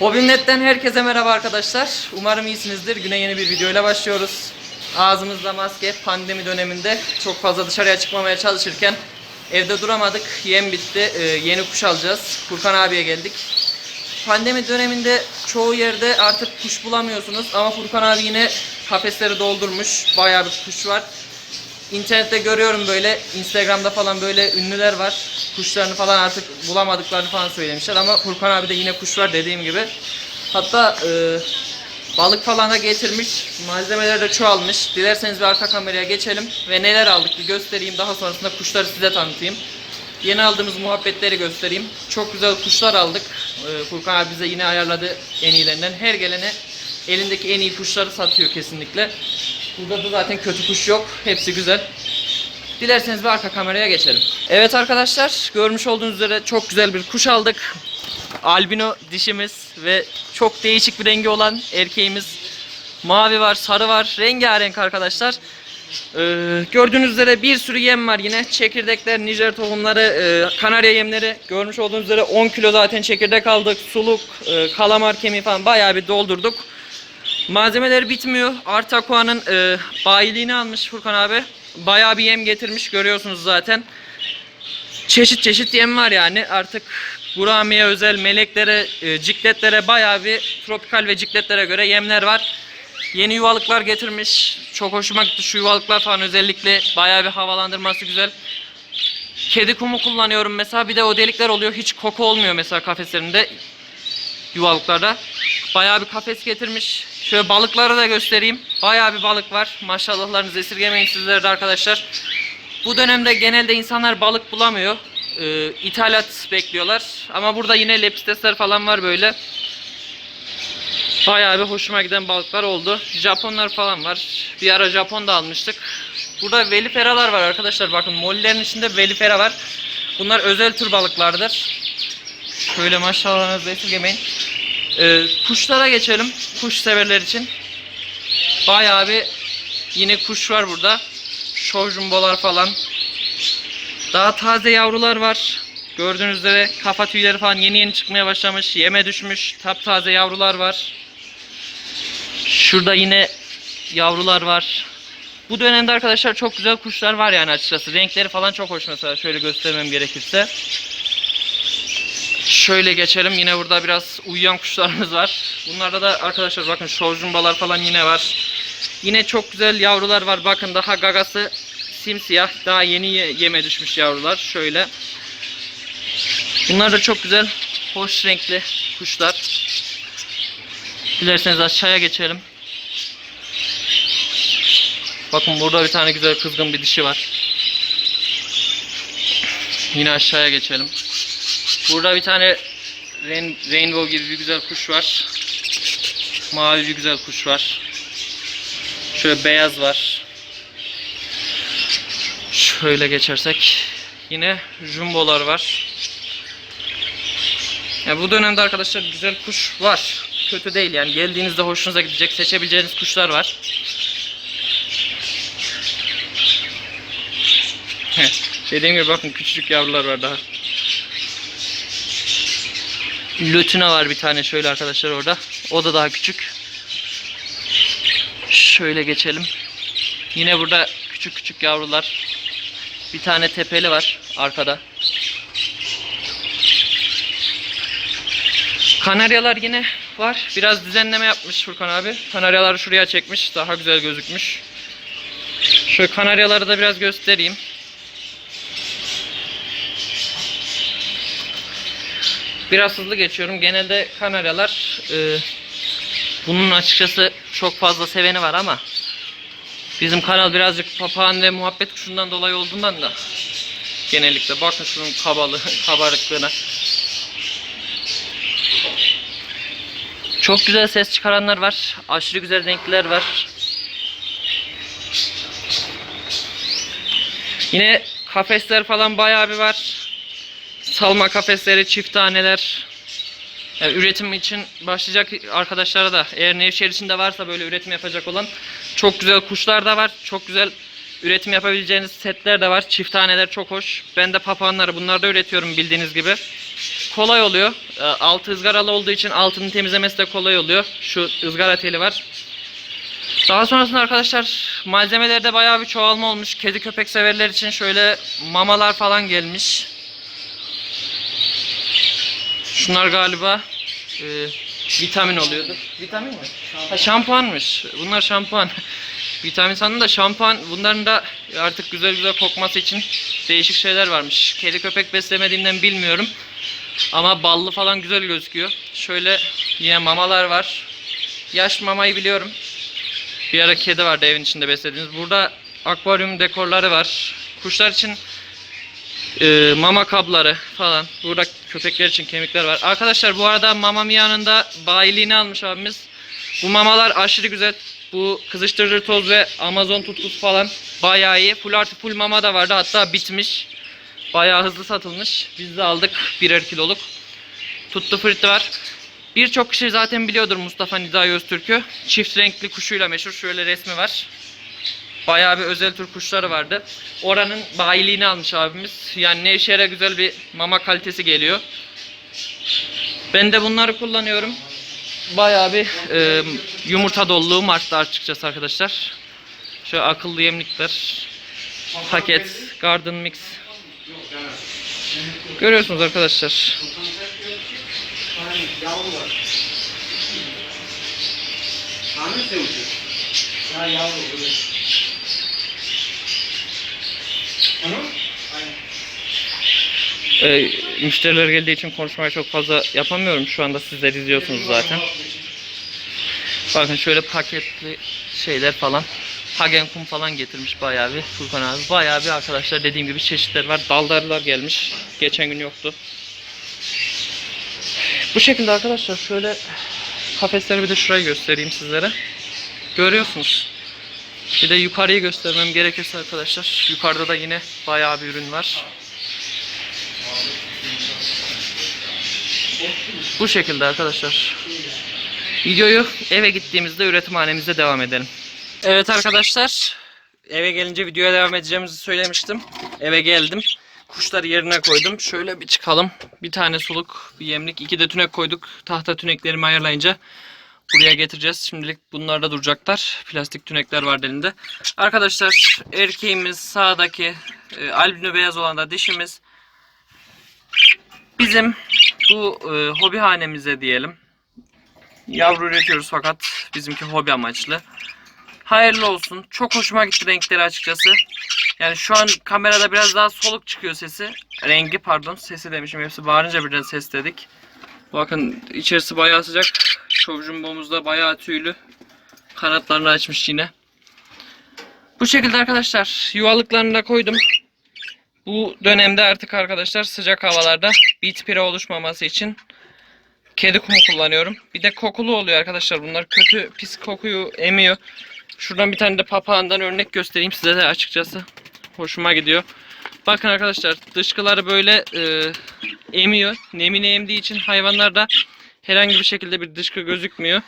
Hobimnet'ten herkese merhaba arkadaşlar. Umarım iyisinizdir. Güne yeni bir videoyla başlıyoruz. Ağzımızda maske pandemi döneminde çok fazla dışarıya çıkmamaya çalışırken evde duramadık. Yem bitti. Ee, yeni kuş alacağız. Furkan abiye geldik. Pandemi döneminde çoğu yerde artık kuş bulamıyorsunuz ama Furkan abi yine kafesleri doldurmuş. Bayağı bir kuş var. İnternette görüyorum böyle Instagram'da falan böyle ünlüler var. Kuşlarını falan artık bulamadıklarını falan söylemişler ama Furkan abi de yine kuş var dediğim gibi. Hatta e, balık falan da getirmiş. Malzemeler de çoğalmış. Dilerseniz bir arka kameraya geçelim ve neler aldık bir göstereyim. Daha sonrasında kuşları size tanıtayım. Yeni aldığımız muhabbetleri göstereyim. Çok güzel kuşlar aldık. E, Furkan abi bize yine ayarladı en iyilerinden. Her gelene elindeki en iyi kuşları satıyor kesinlikle. Burada da zaten kötü kuş yok. Hepsi güzel. Dilerseniz bir arka kameraya geçelim. Evet arkadaşlar görmüş olduğunuz üzere çok güzel bir kuş aldık. Albino dişimiz ve çok değişik bir rengi olan erkeğimiz. Mavi var, sarı var. Rengarenk arkadaşlar. Ee, gördüğünüz üzere bir sürü yem var yine. Çekirdekler, Nijer tohumları, e, kanarya yemleri. Görmüş olduğunuz üzere 10 kilo zaten çekirdek aldık. Suluk, e, kalamar kemiği falan bayağı bir doldurduk. Malzemeler bitmiyor. Artakua'nın e, bayiliğini almış Furkan abi. Bayağı bir yem getirmiş görüyorsunuz zaten. Çeşit çeşit yem var yani. Artık Guramiye özel meleklere, e, cikletlere bayağı bir tropikal ve cikletlere göre yemler var. Yeni yuvalıklar getirmiş. Çok hoşuma gitti şu yuvalıklar falan özellikle bayağı bir havalandırması güzel. Kedi kumu kullanıyorum mesela. Bir de o delikler oluyor. Hiç koku olmuyor mesela kafeslerinde yuvalıklarda. Bayağı bir kafes getirmiş. Şöyle balıkları da göstereyim. Bayağı bir balık var. Maşallahlarınızı esirgemeyin sizlere de arkadaşlar. Bu dönemde genelde insanlar balık bulamıyor. Ee, ithalat bekliyorlar. Ama burada yine lepistesler falan var böyle. Bayağı bir hoşuma giden balıklar oldu. Japonlar falan var. Bir ara Japon da almıştık. Burada veliferalar var arkadaşlar. Bakın mollerin içinde velifera var. Bunlar özel tür balıklardır. Şöyle maşallahınızı esirgemeyin. Ee, kuşlara geçelim. Kuş severler için. Bayağı bir yine kuş var burada. Şovjumbolar falan. Daha taze yavrular var. Gördüğünüz üzere kafa tüyleri falan yeni yeni çıkmaya başlamış. Yeme düşmüş. Taptaze yavrular var. Şurada yine yavrular var. Bu dönemde arkadaşlar çok güzel kuşlar var yani açıkçası. Renkleri falan çok hoş mesela. Şöyle göstermem gerekirse. Şöyle geçelim. Yine burada biraz uyuyan kuşlarımız var. Bunlarda da arkadaşlar bakın şovjumbalar falan yine var. Yine çok güzel yavrular var. Bakın daha gagası simsiyah. Daha yeni ye- yeme düşmüş yavrular. Şöyle. Bunlar da çok güzel. Hoş renkli kuşlar. Dilerseniz aşağıya geçelim. Bakın burada bir tane güzel kızgın bir dişi var. Yine aşağıya geçelim. Burada bir tane rain- rainbow gibi bir güzel kuş var. Mavi bir güzel kuş var. Şöyle beyaz var. Şöyle geçersek yine jumbolar var. Ya bu dönemde arkadaşlar güzel kuş var. Kötü değil yani geldiğinizde hoşunuza gidecek seçebileceğiniz kuşlar var. Dediğim gibi bakın küçücük yavrular var daha. Lötüne var bir tane şöyle arkadaşlar orada. O da daha küçük. Şöyle geçelim. Yine burada küçük küçük yavrular. Bir tane tepeli var arkada. Kanaryalar yine var. Biraz düzenleme yapmış Furkan abi. Kanaryaları şuraya çekmiş. Daha güzel gözükmüş. Şöyle kanaryaları da biraz göstereyim. Biraz hızlı geçiyorum. Genelde kanaryalar e, bunun açıkçası çok fazla seveni var ama bizim kanal birazcık papağan ve muhabbet kuşundan dolayı olduğundan da genellikle bakın şunun kabalı kabarıklığına. Çok güzel ses çıkaranlar var. Aşırı güzel renkliler var. Yine kafesler falan bayağı bir var. Salma kafesleri, çift taneler. Yani üretim için başlayacak arkadaşlara da eğer Nevşehir içinde varsa böyle üretim yapacak olan çok güzel kuşlar da var. Çok güzel üretim yapabileceğiniz setler de var. Çift taneler çok hoş. Ben de papağanları bunlarda üretiyorum bildiğiniz gibi. kolay oluyor. E, Altı ızgaralı olduğu için altını temizlemesi de kolay oluyor. Şu ızgara teli var. Daha sonrasında arkadaşlar malzemelerde bayağı bir çoğalma olmuş. Kedi köpek severler için şöyle mamalar falan gelmiş. Şunlar galiba e, vitamin oluyordu. Vitamin mi? Ha, şampuanmış. Bunlar şampuan. vitamin sandım da şampuan. Bunların da artık güzel güzel kokması için değişik şeyler varmış. Kedi köpek beslemediğimden bilmiyorum. Ama ballı falan güzel gözüküyor. Şöyle yine mamalar var. Yaş mamayı biliyorum. Bir ara kedi vardı evin içinde beslediğimiz. Burada akvaryum dekorları var. Kuşlar için e, mama kabları falan. Burada köpekler için kemikler var. Arkadaşlar bu arada mamam yanında bayiliğini almış abimiz. Bu mamalar aşırı güzel. Bu kızıştırıcı toz ve Amazon tutkusu falan bayağı iyi. Full artı full mama da vardı. Hatta bitmiş. Bayağı hızlı satılmış. Biz de aldık birer kiloluk. Tuttu fritti var. Birçok kişi zaten biliyordur Mustafa Nidai Öztürk'ü. Çift renkli kuşuyla meşhur. Şöyle resmi var. Bayağı bir özel tür kuşları vardı. Oranın bayiliğini almış abimiz. Yani Nevşehir'e güzel bir mama kalitesi geliyor. Ben de bunları kullanıyorum. Bayağı bir e, yumurta doluluğum arttı açıkçası arkadaşlar. Şöyle akıllı yemlikler. Paket, garden mix. Görüyorsunuz arkadaşlar. Ya yavru Aynen. Ee, müşteriler geldiği için konuşmayı çok fazla yapamıyorum. Şu anda sizler izliyorsunuz zaten. Bakın şöyle paketli şeyler falan. Hagen kum falan getirmiş bayağı bir Furkan abi. Bayağı bir arkadaşlar dediğim gibi çeşitler var. Daldarlar gelmiş. Geçen gün yoktu. Bu şekilde arkadaşlar şöyle kafesleri bir de şurayı göstereyim sizlere. Görüyorsunuz. Bir de yukarıyı göstermem gerekirse arkadaşlar. Yukarıda da yine bayağı bir ürün var. Bu şekilde arkadaşlar. Videoyu eve gittiğimizde üretimhanemizde devam edelim. Evet arkadaşlar. Eve gelince videoya devam edeceğimizi söylemiştim. Eve geldim. Kuşları yerine koydum. Şöyle bir çıkalım. Bir tane suluk, bir yemlik, iki de tünek koyduk. Tahta tüneklerimi ayarlayınca buraya getireceğiz. Şimdilik bunlar da duracaklar. Plastik tünekler var elinde. Arkadaşlar erkeğimiz sağdaki e, albino beyaz olan da dişimiz. Bizim bu e, hobi hanemize diyelim. Yavru üretiyoruz fakat bizimki hobi amaçlı. Hayırlı olsun. Çok hoşuma gitti renkleri açıkçası. Yani şu an kamerada biraz daha soluk çıkıyor sesi. Rengi pardon. Sesi demişim. Hepsi bağırınca birden ses dedik. Bakın içerisi bayağı sıcak. Şovjumbomuz da bayağı tüylü. Kanatlarını açmış yine. Bu şekilde arkadaşlar yuvalıklarını da koydum. Bu dönemde artık arkadaşlar sıcak havalarda bit pire oluşmaması için kedi kumu kullanıyorum. Bir de kokulu oluyor arkadaşlar bunlar. Kötü pis kokuyu emiyor. Şuradan bir tane de papağandan örnek göstereyim size de açıkçası. Hoşuma gidiyor. Bakın arkadaşlar dışkıları böyle e, emiyor. Nemini emdiği için hayvanlarda herhangi bir şekilde bir dışkı gözükmüyor.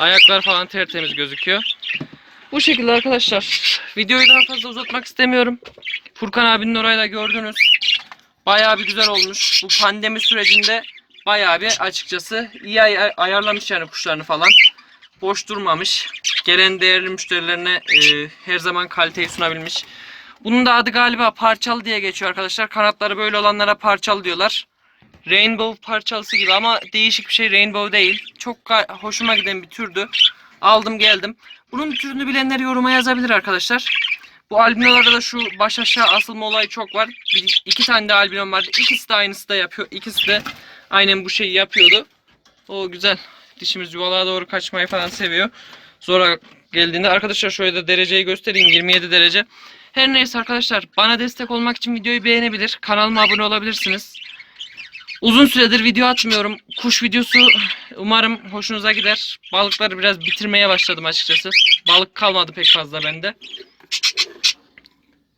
Ayaklar falan tertemiz gözüküyor. Bu şekilde arkadaşlar. Videoyu daha fazla uzatmak istemiyorum. Furkan abinin orayı da gördünüz. Bayağı bir güzel olmuş. Bu pandemi sürecinde bayağı bir açıkçası iyi ay- ayarlamış yani kuşlarını falan. Boş durmamış. Gelen değerli müşterilerine e, her zaman kaliteyi sunabilmiş. Bunun da adı galiba parçalı diye geçiyor arkadaşlar. Kanatları böyle olanlara parçalı diyorlar. Rainbow parçalısı gibi ama değişik bir şey rainbow değil. Çok hoşuma giden bir türdü. Aldım geldim. Bunun türünü bilenler yoruma yazabilir arkadaşlar. Bu albinolarda da şu baş aşağı asılma olayı çok var. Bir, iki tane de albinom vardı. İkisi de aynısı da yapıyor. İkisi de aynen bu şeyi yapıyordu. O güzel. Dişimiz yuvalığa doğru kaçmayı falan seviyor. Zora geldiğinde arkadaşlar şöyle de dereceyi göstereyim. 27 derece. Her neyse arkadaşlar bana destek olmak için videoyu beğenebilir. Kanalıma abone olabilirsiniz. Uzun süredir video atmıyorum. Kuş videosu umarım hoşunuza gider. Balıkları biraz bitirmeye başladım açıkçası. Balık kalmadı pek fazla bende.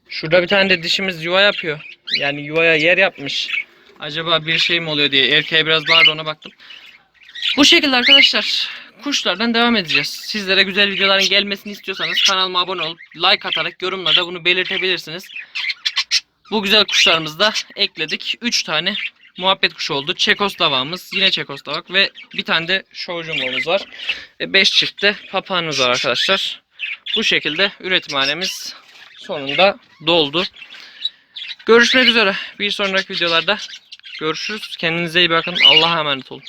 Şurada bir tane de dişimiz yuva yapıyor. Yani yuvaya yer yapmış. Acaba bir şey mi oluyor diye. Erkeğe biraz bağırdı ona baktım. Bu şekilde arkadaşlar kuşlardan devam edeceğiz. Sizlere güzel videoların gelmesini istiyorsanız kanalıma abone olup like atarak yorumlarda bunu belirtebilirsiniz. Bu güzel kuşlarımızı da ekledik. 3 tane muhabbet kuşu oldu. Çekoslavağımız, yine Çekoslavak ve bir tane de şovjumomuz var. Ve 5 çift de papağanımız var arkadaşlar. Bu şekilde üretimhanemiz sonunda doldu. Görüşmek üzere. Bir sonraki videolarda görüşürüz. Kendinize iyi bakın. Allah'a emanet olun.